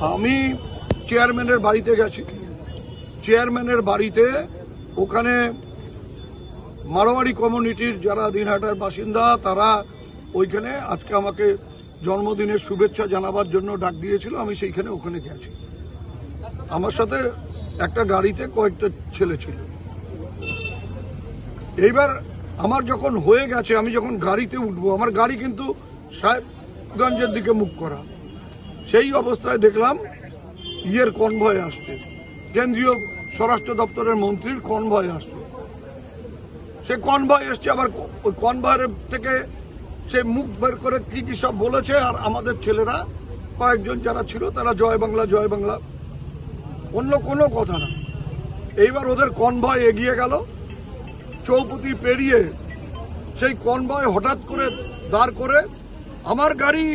আমি চেয়ারম্যানের বাড়িতে গেছি। চেয়ারম্যানের বাড়িতে ওখানে মারোয়ারি কমিউনিটির যারা দিনহাটার বাসিন্দা, তারা ওইখানে আজকে আমাকে জন্মদিনের শুভেচ্ছা জানাবার জন্য ডাক দিয়েছিল, আমি সেইখানে ওখানে গেছি। আমার সাথে একটা গাড়িতে কয়েকটা ছেলে ছিল। এইবার আমার যখন হয়ে গেছে, আমি যখন গাড়িতে উঠবো, আমার গাড়ি কিন্তু সাহেবগঞ্জের দিকে মুখ করা। সেই অবস্থায় দেখলাম ইয়ের কনভয় আসছে। কেন্দ্রীয় স্বরাষ্ট্র দপ্তরের মন্ত্রীর কনভয় আসছে। সে কনভয় এসছে, আবার ওই কনভয়ের থেকে সে মুখ বের করে কি কি সব বলেছে, আর আমাদের ছেলেরা কয়েকজন যারা ছিল তারা জয় বাংলা জয় বাংলা। অন্য কোনো কথা না। এইবার ওদের কনভয় এগিয়ে গেল। চৌপতি পেরিয়ে সেই কনভয় হঠাৎ করে দাঁড় করে, আমার গাড়ি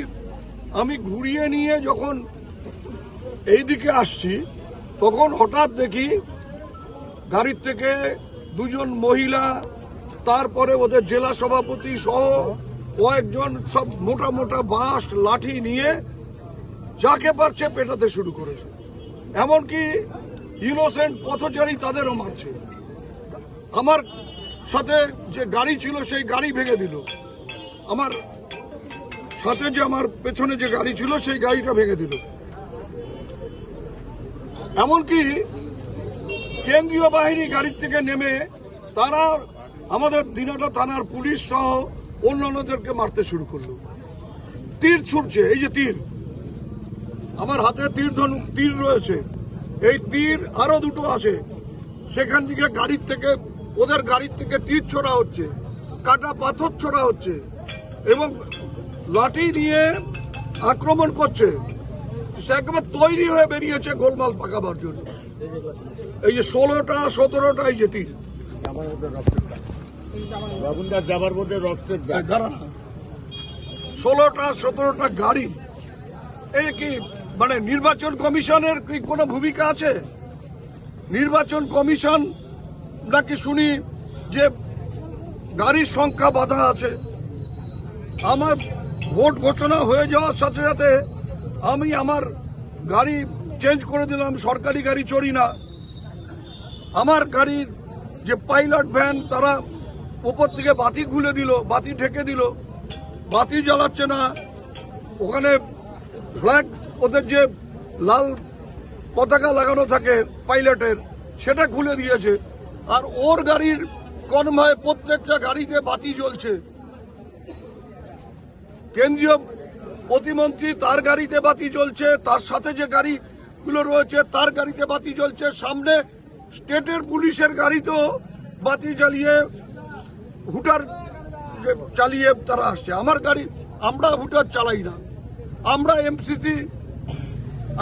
আমি ঘুরিয়ে নিয়ে যখন এই দিকে আসছি, তখন হঠাৎ দেখি গাড়ির থেকে দুজন মহিলা, তারপরে ওদের জেলা সভাপতি সহ কয়েকজন সব মোটা মোটা বাঁশ, লাঠি নিয়ে যাকে পারছে পেটাতে শুরু করেছে। এমনকি ইনোসেন্ট পথচারী তাদেরও মারছে। আমার সাথে যে গাড়ি ছিল, সেই গাড়ি ভেঙে দিল। আমার সাথে যে আমার পেছনে যে গাড়ি ছিল, সেই গাড়িটা ভেঙে দিল। এমনকি কেন্দ্রীয় বাহিনী গাড়ির থেকে নেমে তারা আমাদের দিনটা থানার পুলিশ সহ অন্যান্যদেরকে মারতে শুরু করল। তীর ছুটছে, এই যে তীর। আমার হাতে তীর তীর রয়েছে। এই তীর আরও দুটো আছে সেখান থেকে গাড়ির থেকে, ওদের গাড়ির থেকে তীর ছোড়া হচ্ছে, কাটা পাথর ছোড়া হচ্ছে এবং লাঠি নিয়ে আক্রমণ করছে। সে একেবারে তৈরি হয়ে বেরিয়েছে গোলমাল পাকাবার জন্য। এই যে ষোলোটা সতেরোটা এই যে তীর। বাবুনদার যাবার মধ্যে রক্তের না ষোলোটা সতেরোটা গাড়ি। এই কি মানে নির্বাচন কমিশনের কি কোনো ভূমিকা আছে? নির্বাচন কমিশন নাকি শুনি যে গাড়ির সংখ্যা বাধা আছে? আমার ভোট ঘোষণা হয়ে যাওয়ার সাথে সাথে আমি আমার গাড়ি চেঞ্জ করে দিলাম, সরকারি গাড়ি চড়ি না। আমার গাড়ির যে পাইলট ভ্যান, তারা উপর থেকে বাতি খুলে দিল, বাতি ঢেকে দিল, বাতি জ্বালাচ্ছে না। ওখানে ফ্ল্যাগ, ওদের যে লাল পতাকা লাগানো থাকে পাইলটের, সেটা খুলে দিয়েছে। আর ওর গাড়ির কনভয়ে প্রত্যেকটা গাড়িতে বাতি জ্বলছে। কেন্দ্রীয় প্রতিমন্ত্রী তার গাড়িতে বাতি জ্বলছে, তার সাথে যে গাড়িগুলো রয়েছে, তার গাড়িতে বাতি জ্বলছে। সামনে স্টেটের পুলিশের গাড়িতেও বাতি জ্বালিয়ে, হুটার চালিয়ে তারা আসছে। আমার গাড়ি, আমরা হুটার চালাই না। আমরা এমসিসি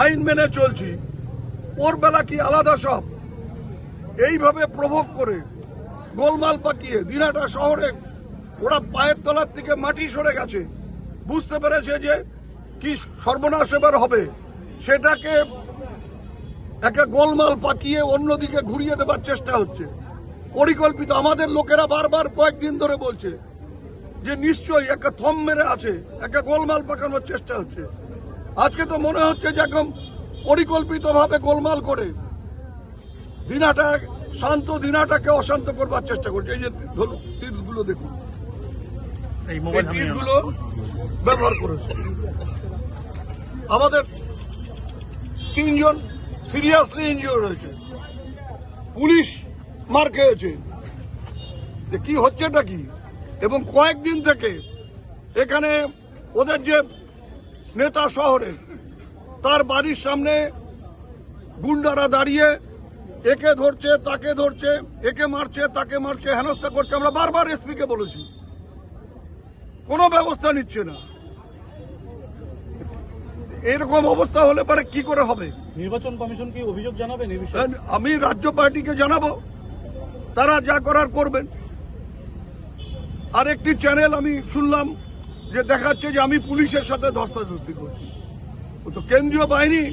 আইন মেনে চলছি। ওর বেলা কি আলাদা সব? এইভাবে প্রভোগ করে গোলমাল পাকিয়ে দিনাটা শহরে ওরা পায়ের তলার থেকে মাটি সরে গেছে। বুঝতে পেরেছে যে কি সর্বনাশ এবার হবে। সেটাকে একটা গোলমাল পাকিয়ে অন্যদিকে ঘুরিয়ে দেবার চেষ্টা হচ্ছে। পরিকল্পিত আমাদের লোকেরা বারবার কয়েকদিন ধরে বলছে যে নিশ্চয়ই একটা থম মেরে আছে একটা গোলমাল পাকানোর চেষ্টা হচ্ছে। আজকে তো মনে হচ্ছে যে একদম পরিকল্পিতভাবে গোলমাল করে দিনাটা শান্ত, দিনাটাকে অশান্ত করবার চেষ্টা করছে। এই যে তীরগুলো দেখুন। এই এই তীরগুলো ব্যবহার করেছে। আমাদের তিনজন সিরিয়াসলি ইনজিওর হয়েছে। পুলিশ মার খেয়েছে। যে কি হচ্ছেটা কি? এবং কয়েকদিন থেকে এখানে ওদের যে নেতা শহরে তার বাড়ির সামনে গুন্ডারা দাঁড়িয়ে একে ধরছে তাকে ধরছে একে মারছে তাকে মারছে হেনস্থা করছে। আমরা বারবার এসপিকে বলেছি। কোনো ব্যবস্থা নিচ্ছে না। এরকম অবস্থা হলে পরে কি করে হবে? নির্বাচন কমিশন কি অভিযোগ জানাবেন আমি রাজ্য পার্টিকে জানাব। তারা যা করার করবেন। আর একটি চ্যানেল আমি শুনলাম যে দেখাচ্ছে যে আমি পুলিশের সাথে ধস্তাধস্তি করছি। ও তো কেন্দ্রীয় বাহিনী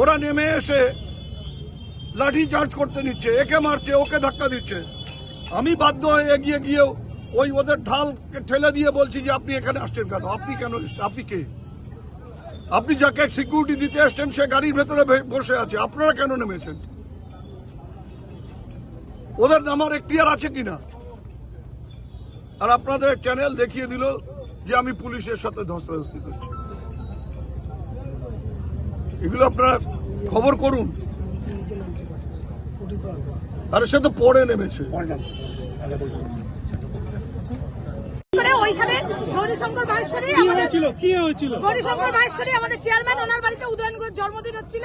ওরা নেমে এসে লাঠি চার্জ করতে নিচ্ছে একে মারছে ওকে ধাক্কা দিচ্ছে। আমি বাধ্য হয়ে এগিয়ে গিয়েও ওই ওদের ঢালকে ঠেলে দিয়ে বলছি যে আপনি এখানে আসছেন কেন? আপনি কেন? আপনি কে? আপনি যাকে সিকিউরিটি দিতে আসছেন সে গাড়ির ভেতরে বসে আছে। আপনারা কেন নেমেছেন? ওদের নামার এখতিয়ার আছে কিনা? আর আপনাদের চ্যানেল দেখিয়ে দিল যে আমি পুলিশের সাথে ধস্তাধস্তি করছি। এগুলো আপনারা খবর করুন। আরে সে তো পরে নেমেছে। করে ওইখানে গৌরীশঙ্কর মাহেশ্বরী আমাদের কি হয়েছিল? গৌরীশঙ্কর মাহেশ্বরী আমাদের চেয়ারম্যান ওনার বাড়িতে উদয়ন জন্মদিন হচ্ছিল।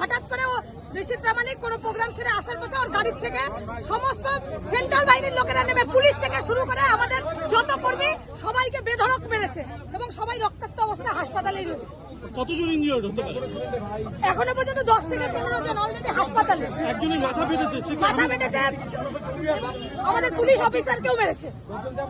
হঠাৎ করে ও ঋষি প্রামাণিক কোনো প্রোগ্রাম সেরে আসার পথে ওর গাড়ির থেকে সমস্ত সেন্ট্রাল বাহিনীর লোকেরা নেমে পুলিশ থেকে শুরু করে আমাদের যত কর্মী সবাইকে বেধড়ক মেরেছে এবং সবাই রক্তাক্ত অবস্থায় হাসপাতালেই রয়েছে। কতজন ইঞ্জিওর্ড হতে পারে? এখনও পর্যন্ত দশ থেকে পনেরো জন অলরেডি হাসপাতালে। একজনের মাথা ফেটেছে মাথা এবং আমাদের পুলিশ অফিসারকেও মেরেছে।